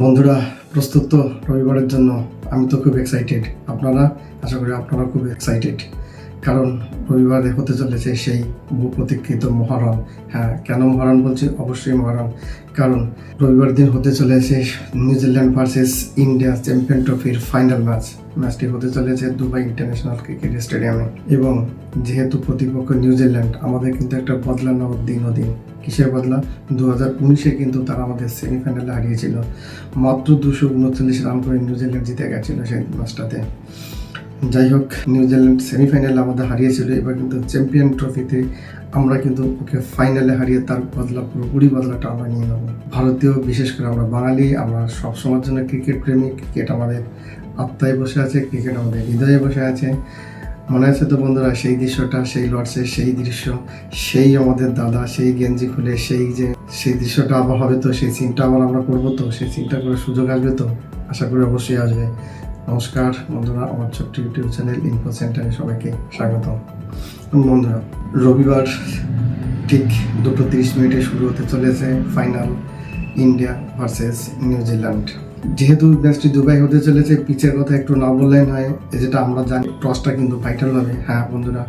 বন্ধুরা, প্রস্তুত তো রবিবারের জন্য। আমি তো খুব এক্সাইটেড আপনারা? আশা করি আপনারা খুব এক্সাইটেড কারণ রবিবারে হতে চলেছে সেই বহু প্রতীক্ষিত মহারণ হ্যাঁ কেন মহারণ বলছি? অবশ্যই মহারণ কারণ রবিবার দিন হতে চলেছে New Zealand versus India champion ট্রফির ফাইনাল ম্যাচ। ম্যাচটি হতে চলেছে দুবাই ইন্টারন্যাশনাল ক্রিকেট স্টেডিয়ামে। এবং যেহেতু প্রতিপক্ষ নিউজিল্যান্ড, আমাদের কিন্তু একটা বদলা নেওয়ার দিন দিন। কিসের বদলা? দু হাজার উনিশে কিন্তু তারা আমাদের সেমিফাইনালে হারিয়েছিল। মাত্র দুশো উনচল্লিশ রান করে নিউজিল্যান্ড জিতে গেছিল সেই ম্যাচটাতে। যাই হোক নিউজিল্যান্ড সেমিফাইনালে আমাদের হারিয়েছিল, এবার কিন্তু চ্যাম্পিয়ন ট্রফিতে আমরা কিন্তু ওকে ফাইনালে হারিয়ে তার বদলা, পুরোপুরি বদলাটা আমরা নিয়ে নেব। ভারতীয়, বিশেষ করে আমরা বাঙালি, আমরা সবসময়ের জন্য ক্রিকেট প্রেমী ক্রিকেট আমাদের আত্মায় বসে আছে ক্রিকেট আমাদের হৃদয়ে বসে আছে। মনে আছে তো বন্ধুরা, সেই দৃশ্যটা, সেই লর্ডসের সেই দৃশ্য, সেই আমাদের দাদা, সেই গেঞ্জি খুলে, সেই যে, সেই দৃশ্যটা আবার হবে তো, সেই সিনটা আবার আমরা করব তো, সেই সিনটা করার সুযোগ আসবে তো? আশা করি অবশ্যই আসবে। নমস্কার, বন্ধুরা, আমার ছোট্ট ইউটিউব চ্যানেল ইনফো সেন্টারে সবাইকে স্বাগত বন্ধুরা, রবিবার ঠিক দুটো তিরিশ মিনিটে শুরু হতে চলেছে ফাইনাল ইন্ডিয়া ভার্সেস নিউজিল্যান্ড যেহেতু ম্যাচটি দুবাই হতে চলেছে, পিচের কথা একটু না বললেই নয় যেটা আমরা জানি টসটা কিন্তু ফাইটাল হবে। হ্যাঁ বন্ধুরা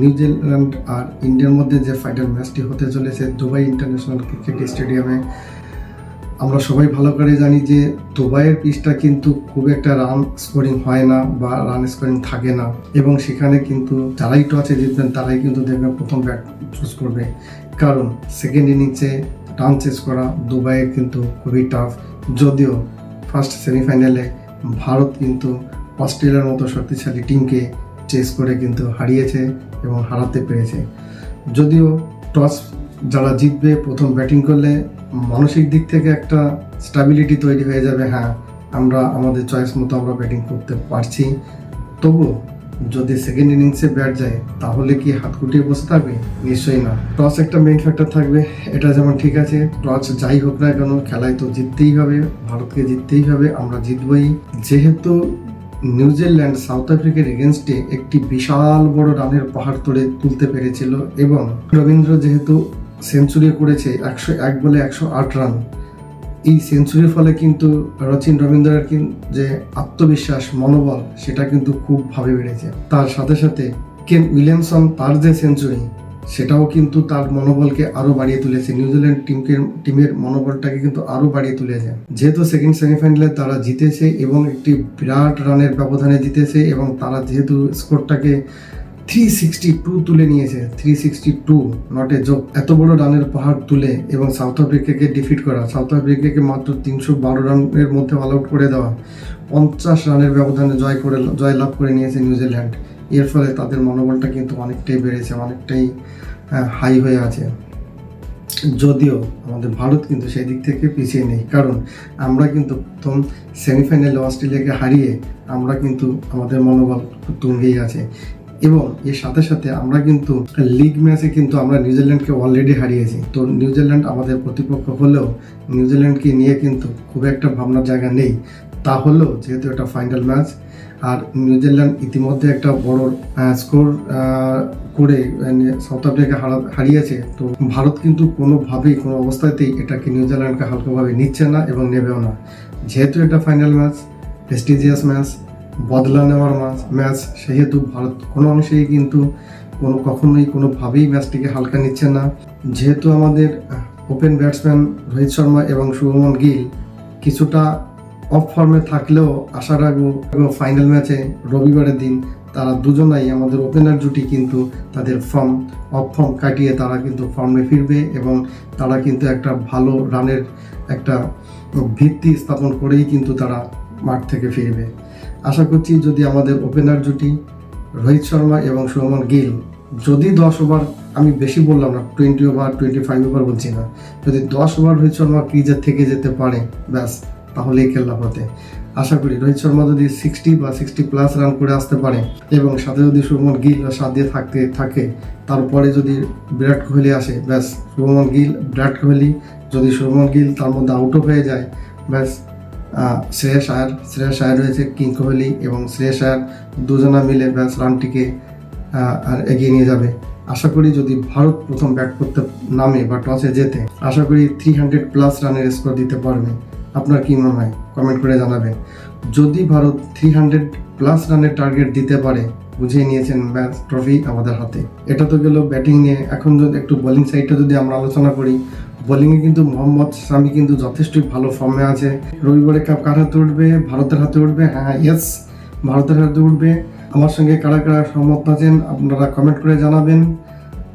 নিউজিল্যান্ড আর ইন্ডিয়ার মধ্যে যে ফাইটাল ম্যাচটি হতে চলেছে, দুবাই ইন্টারন্যাশনাল ক্রিকেট স্টেডিয়ামে আমরা সবাই ভালো করে জানি যে দুবাইয়ের পিচটা কিন্তু খুব একটা রান স্কোরিং হয় না বা রান স্কোরিং থাকে না। এবং সেখানে কিন্তু যারাই টসে জিতবেন, তারাই কিন্তু দেখবেন প্রথম ব্যাট চুজ করবে। কারণ সেকেন্ড ইনিংসে রান চেস করা দুবাইয়ের কিন্তু খুবই টাফ যদিও ফার্স্ট সেমিফাইনালে ভারত কিন্তু অস্ট্রেলিয়ার মতো শক্তিশালী টিমকে চেস করে কিন্তু হারিয়েছে এবং হারাতে পেরেছে। যদিও টস যারা জিতবে, প্রথম ব্যাটিং করলে মানসিক দিক থেকে একটা স্টাবিলিটি তৈরি হয়ে যাবে হ্যাঁ আমরা, আমাদের চয়েস মতো আমরা ব্যাটিং করতে পারছি। তবু যদি সেকেন্ড ইনিংসে ব্যাট যায়, তাহলে কি হাত গুটিয়ে বসে থাকবে? নিশ্চয়ই না। টস একটা মেইন ফ্যাক্টর থাকবে, এটা যেমন ঠিক আছে টস যাই হোক না কেন, খেলায় তো জিততেই হবে, ভারতকে জিততেই হবে, আমরা জিতবই। যেহেতু নিউজিল্যান্ড সাউথ আফ্রিকার এগেনস্টে একটি বিশাল বড় রানের পাহাড় তুলে তুলতে পেরেছিল, এবং রবীন্দ্র যেহেতু সেঞ্চুরি করেছে একশো এক বলে একশো আট রান। এই সেঞ্চুরির ফলে কিন্তু রচিন রবীন্দ্রের যে আত্মবিশ্বাস, মনোবল, সেটা কিন্তু খুব ভাবে বেড়েছে। তার সাথে সাথে কেন উইলিয়ামসন তার যে সেঞ্চুরি, সেটাও কিন্তু তার মনোবলকে আরও বাড়িয়ে তুলেছে। নিউজিল্যান্ড টিমকে টিমের মনোবলটাকে কিন্তু আরও বাড়িয়ে তুলেছে। যেহেতু সেকেন্ড সেমিফাইনালে তারা জিতেছে এবং একটি বিরাট রানের ব্যবধানে জিতেছে এবং তারা যেহেতু স্কোরটাকে থ্রি সিক্সটি টু তুলে নিয়েছে three sixty two not joke এত বড় রানের পাহাড় তুলে এবং সাউথ আফ্রিকাকে ডিফিট করা। সাউথ আফ্রিকাকে মাত্র তিনশো বারো রানের মধ্যে অল আউট করে দেওয়া। পঞ্চাশ রানের ব্যবধানে জয় করে, জয় লাভ করে নিয়েছে নিউজিল্যান্ড এর ফলে তাদের মনোবলটা কিন্তু অনেকটাই বেড়েছে, অনেকটাই হাই হয়ে আছে। যদিও আমাদের ভারত কিন্তু সেই দিক থেকে পিছিয়ে নেই। কারণ আমরা কিন্তু প্রথম সেমিফাইনালে অস্ট্রেলিয়াকে হারিয়ে আমরা কিন্তু আমাদের মনোবল তুঙ্গেই আছে। এবং এর সাথে সাথে আমরা কিন্তু লিগ ম্যাচে কিন্তু আমরা নিউজিল্যান্ডকে অলরেডি হারিয়েছি। তো নিউজিল্যান্ড আমাদের প্রতিপক্ষ হলেও নিউজিল্যান্ডকে নিয়ে কিন্তু খুব একটা ভাবনার জায়গা নেই। তা হলেও যেহেতু এটা ফাইনাল ম্যাচ আর নিউজিল্যান্ড ইতিমধ্যে একটা বড় স্কোর করে সাউথ আফ্রিকা হারিয়েছে। তো ভারত কিন্তু কোনোভাবেই, কোনো অবস্থাতেই এটাকে নিউজিল্যান্ডকে হালকাভাবে নিচ্ছে না এবং নেবেও না। যেহেতু এটা ফাইনাল ম্যাচ প্রেস্টিজিয়াস ম্যাচ বদলা নেওয়ার ম্যাচ ম্যাচ, সেহেতু ভারত কোনো অংশেই কিন্তু কোনো কখনোই কোনোভাবেই ম্যাচটিকে হালকা নিচ্ছে না। যেহেতু আমাদের ওপেন ব্যাটসম্যান রোহিত শর্মা এবং শুভমন গিল কিছুটা অফ ফর্মে থাকলেও আশা রাখব ফাইনাল ম্যাচে রবিবারের দিন তারা দুজনাই আমাদের ওপেনার জুটি কিন্তু তাদের ফর্ম অফ ফর্ম কাটিয়ে তারা কিন্তু ফর্মে ফিরবে এবং তারা কিন্তু একটা ভালো রানের একটা ভিত্তি স্থাপন করেই কিন্তু তারা মাঠ থেকে ফিরবে। আশা করছি যদি আমাদের ওপেনার জুটি, রোহিত শর্মা এবং শুভমন গিল, যদি দশ ওভার আমি বেশি বললাম না twenty over twenty five over বলছি না, যদি দশ ওভার রোহিত শর্মা ক্রিজে থেকে যেতে পারে, ব্যাস, তাহলেই খেলা পথে আশা করি রোহিত শর্মা যদি সিক্সটি বা সিক্সটি প্লাস রান করে আসতে পারে এবং সাথে যদি শুভমন গিল সাথ দিয়ে থাকতে, থাকে, তারপরে যদি বিরাট কোহলি আসে, ব্যাস শুভমন গিল, বিরাট কোহলি, যদি শুভমন গিল তার মধ্যে আউটও হয়ে যায়, ব্যাস শ্রেয়স আয়ার শ্রেয়স আয়ার রয়েছে কিং কোহলি এবং শ্রেয়স আয়ার দুজনা মিলে ব্যাস রানটিকে আর এগিয়ে নিয়ে যাবে। আশা করি যদি ভারত প্রথম ব্যাট করতে নামে বা টসে জেতে, আশা করি থ্রি হান্ড্রেড প্লাস রানের স্কোর দিতে পারবে। আপনার কি মনে হয়? কমেন্ট করে জানাবেন। যদি ভারত থ্রি হান্ড্রেড প্লাস রানের টার্গেট দিতে পারে, বুঝিয়ে নিয়েছেন ম্যাচ ট্রফি আমাদের হাতে। এটা তো গেল ব্যাটিং নিয়ে। এখন যদি একটু বোলিং সাইডটা যদি আমরা আলোচনা করি বোলিংয়ে কিন্তু মোহাম্মদ শামি কিন্তু যথেষ্টই ভালো ফর্মে আছে। রবিবারে কাপ কার হাতে উঠবে? ভারতের হাতে উঠবে? হ্যাঁ ইয়েস ভারতের হাতে উঠবে। আমার সঙ্গে কারা কারা সহমত আছেন আপনারা কমেন্ট করে জানাবেন।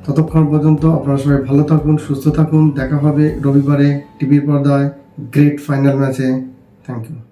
ততক্ষণ পর্যন্ত আপনারা সবাই ভালো থাকুন, সুস্থ থাকুন। দেখা হবে রবিবারে টিভির পর্দায় গ্রেট ফাইনাল ম্যাচে থ্যাংক ইউ